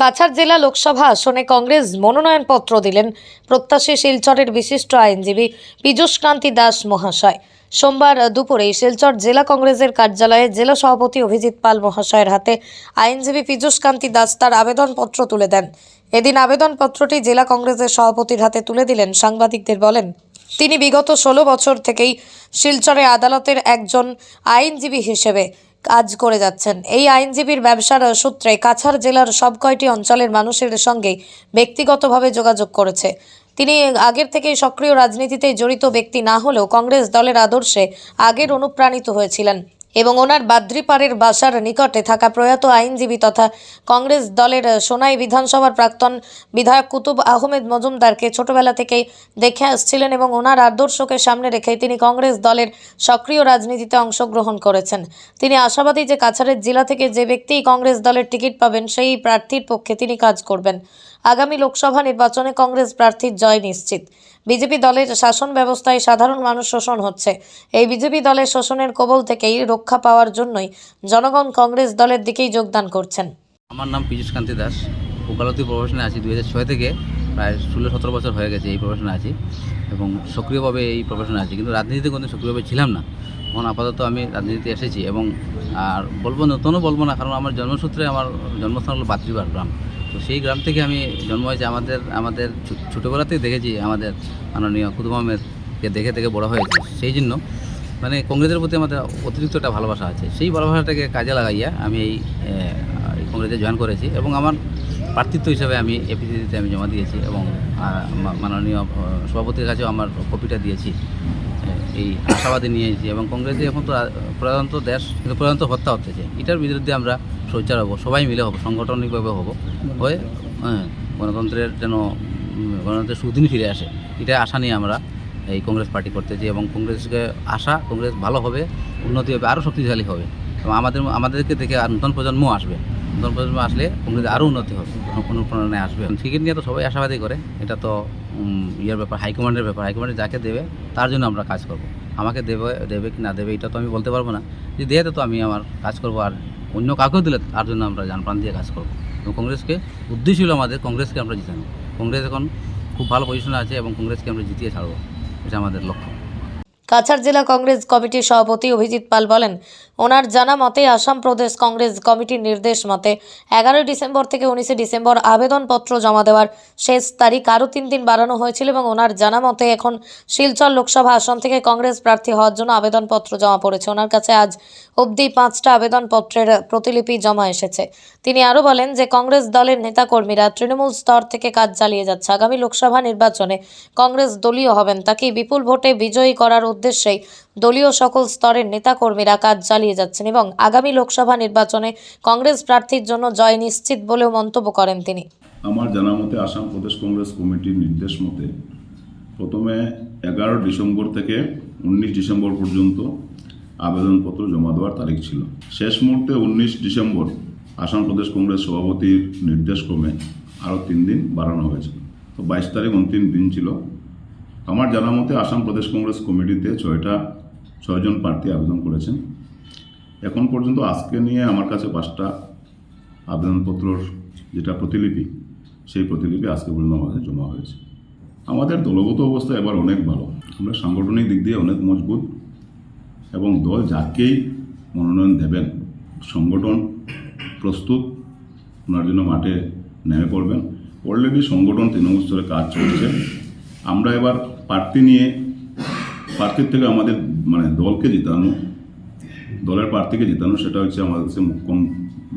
কাছাড় জেলা লোকসভা আসনে কংগ্রেস মনোনয়নপত্র দিলেন প্রত্যাশী শিলচরের বিশিষ্ট আইনজীবী পীযূষ কান্তি দাস মহাশয়। সোমবার দুপুরে শিলচর জেলা কংগ্রেসের কার্যালয়ে জেলা সভাপতি অভিজিৎ পাল মহাশয়ের হাতে আইনজীবী পীযূষ কান্তি দাস তার আবেদনপত্র তুলে দেন। এদিন আবেদনপত্রটি জেলা কংগ্রেসের সভাপতির হাতে তুলে দিলেন সাংবাদিকদের বলেন, তিনি বিগত ষোলো বছর থেকেই শিলচরে আদালতের একজন আইনজীবী হিসেবে কাজ করে যাচ্ছেন। এই আইনজীবীর ব্যবসার সূত্রে কাছাড় জেলার সব কয়টি অঞ্চলের মানুষের সঙ্গে ব্যক্তিগতভাবে যোগাযোগ করেছে। তিনি আগের থেকেই সক্রিয় রাজনীতিতে জড়িত ব্যক্তি না হলেও কংগ্রেস দলের আদর্শে আগের অনুপ্রাণিত হয়েছিলেন। এবং ওনার বাদ্রিপাড়ের বাসার নিকটে থাকা প্রয়াত আইনজীবী তথা কংগ্রেস দলের সোনাই বিধানসভার প্রাক্তন বিধায়ক কুতুব আহমেদ মজুমদারকে ছোটবেলা থেকেই দেখে আসছিলেন এবং ওনার আদর্শকে সামনে রেখে তিনি কংগ্রেস দলের সক্রিয় রাজনীতিতে অংশগ্রহণ করেছেন। তিনি আশাবাদী যে কাছাড়ের জেলা থেকে যে ব্যক্তিই কংগ্রেস দলের টিকিট পাবেন, সেই প্রার্থীর পক্ষে তিনি কাজ করবেন। আগামী লোকসভা নির্বাচনে কংগ্রেস প্রার্থীর জয় নিশ্চিত। বিজেপি দলের শাসন ব্যবস্থায় সাধারণ মানুষ শোষণ হচ্ছে। এই বিজেপি দলের শোষণের কবল থেকেই রক্ষা পাওয়ার জন্যই জনগণ কংগ্রেস দলের দিকেই যোগদান করছেন। আমার নাম পীযূষ কান্তি দাস। ওকালতি প্রফেশনে আছি। দুই থেকে প্রায় ষোলো সতেরো বছর হয়ে গেছে এই প্রফেশনে আছি এবং সক্রিয়ভাবে এই প্রফেশনে আছি। কিন্তু রাজনীতিতে কোনো সক্রিয়ভাবে ছিলাম না। এখন আপাতত আমি রাজনীতিতে এসেছি এবং আর বলব নতুনও বলব না, কারণ আমার জন্মসূত্রে আমার জন্মস্থান হলো বাতৃবার গ্রাম। তো সেই গ্রাম থেকে আমি জন্ম হয়েছে। আমাদের আমাদের ছোটোবেলাতেই দেখেছি আমাদের মাননীয় কুতুব দেখে দেখে বড় হয়েছে। সেই জন্য মানে কংগ্রেসের প্রতি আমাদের অতিরিক্ত একটা ভালোবাসা আছে। সেই ভালোবাসাটাকে কাজে লাগাইয়া আমি এই কংগ্রেসে জয়েন করেছি এবং আমার প্রার্থিত্ব হিসাবে আমি এপিসিতে আমি জমা দিয়েছি এবং মাননীয় সভাপতির কাছেও আমার কপিটা দিয়েছি। এই আশাবাদী নিয়েছি এবং কংগ্রেসে এখন তো প্রধানত দেশ কিন্তু প্রধানত হত্যা হতেছে এটার বিরুদ্ধে আমরা সোচ্চার হব সবাই মিলে হব সাংগঠনিকভাবে হব। হয়ে হ্যাঁ, গণতন্ত্রের যেন গণতন্ত্রের সুদিন ফিরে আসে এটা আশা নিয়ে আমরা এই কংগ্রেস পার্টি করতেছি এবং কংগ্রেসকে আশা, কংগ্রেস ভালো হবে, উন্নতি হবে, আরও শক্তিশালী হবে। এবং আমাদের, আমাদেরকে দেখে আর নতুন প্রজন্ম আসবে। নতুন প্রজন্ম আসলে কংগ্রেস আরও উন্নতি হবে অনুপ্রেরণায় আসবে। টিকিট নিয়ে তো সবাই আশাবাদী করে, এটা তো ইয়ের ব্যাপার, হাইকমান্ডের ব্যাপার। হাইকমান্ডে যাকে দেবে, তার জন্য আমরা কাজ করব। আমাকে দেবে দেবে কি না দেবে, এটা তো আমি বলতে পারব না। যে দেয় তো আমি আমার কাজ করব, আর অন্য কাউকেও দিলে তার জন্য আমরা জান প্রাণ দিয়ে কাজ করব। এবং কংগ্রেসকে উদ্দেশ্য ছিল আমাদের, কংগ্রেসকে আমরা জিতানো কংগ্রেস এখন খুব ভালো পজিশনে আছে এবং কংগ্রেসকে আমরা জিতিয়ে ছাড়বো। এটা আমাদের লক্ষ্য। কাছাড় জেলা কংগ্রেস কমিটির সভাপতি অভিজিৎ পাল বলেন, ওনার জানা মতে আসাম প্রদেশ কংগ্রেস কমিটির নির্দেশ মতে এগারোই ডিসেম্বর থেকে উনিশে ডিসেম্বর আবেদনপত্র জমা দেওয়ার শেষ তারিখ আরও তিন দিন বাড়ানো হয়েছিল এবং ওনার জানা মতে এখন শিলচর লোকসভা আসন থেকে কংগ্রেস প্রার্থী হওয়ার জন্য আবেদনপত্র জমা পড়েছে। ওনার কাছে আজ অবধি পাঁচটা আবেদনপত্রের প্রতিলিপি জমা এসেছে। তিনি আরও বলেন যে কংগ্রেস দলের নেতাকর্মীরা তৃণমূল স্তর থেকে কাজ চালিয়ে যাচ্ছে। আগামী লোকসভা নির্বাচনে কংগ্রেস দলীয় হবেন তাকে বিপুল ভোটে বিজয়ী করার উদ্দেশ্যেই দলীয় সকল স্তরের নেতাকর্মীরা কাজ চালিয়ে যাচ্ছেন এবং আগামী লোকসভা নির্বাচনে কংগ্রেস প্রার্থীর জন্য জয় নিশ্চিত বলেও মন্তব্য করেন তিনি। আমার জানা মতে আসাম প্রদেশ কংগ্রেস কমিটির নির্দেশ মতে প্রথমে এগারো ডিসেম্বর থেকে উনিশ ডিসেম্বর পর্যন্ত আবেদনপত্র জমা দেওয়ার তারিখ ছিল। শেষ মুহূর্তে উনিশ ডিসেম্বর আসাম প্রদেশ কংগ্রেস সভাপতির নির্দেশক্রমে আরও তিন দিন বাড়ানো হয়েছিল। তো বাইশ তারিখ অন্তিম দিন ছিল। আমার জানা মতে আসাম প্রদেশ কংগ্রেস কমিটিতে ছয়টা, ছয়জন প্রার্থী আবেদন করেছেন। এখন পর্যন্ত আজকে নিয়ে আমার কাছে পাঁচটা আবেদনপত্রর যেটা প্রতিলিপি, সেই প্রতিলিপি আজকে পর্যন্ত আমাদের জমা হয়েছে। আমাদের দলগত অবস্থা এবার অনেক ভালো। আমরা সাংগঠনিক দিক দিয়ে অনেক মজবুত এবং দল যাকেই মনোনয়ন দেবেন, সংগঠন প্রস্তুত, ওনার জন্য মাঠে নেমে পড়বেন। অলরেডি সংগঠন, তৃণমূল স্তরে কাজ চলছে। আমরা এবার প্রার্থী নিয়ে, প্রার্থীর থেকে আমাদের মানে দলকে জিতানো, দলের প্রার্থীকে জিতানো, সেটা হচ্ছে আমাদের কাছে মুখ্য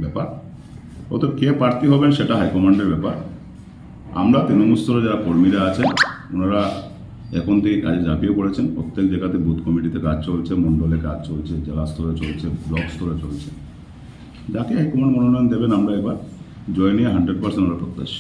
ব্যাপার। অত কে প্রার্থী হবেন সেটা হাইকমান্ডের ব্যাপার। আমরা তৃণমূল স্তরে যারা কর্মীরা আছেন, ওনারা এখন থেকে কাজে ঝাঁপিয়ে পড়েছেন। প্রত্যেক জায়গাতে বুথ কমিটিতে কাজ চলছে, মণ্ডলে কাজ চলছে, জেলা স্তরে চলছে, ব্লক স্তরে চলছে। যাকে হাইকমান্ড মনোনয়ন দেবেন আমরা এবার জয় নিয়ে হান্ড্রেড পার্সেন্ট আমরা প্রত্যাশী।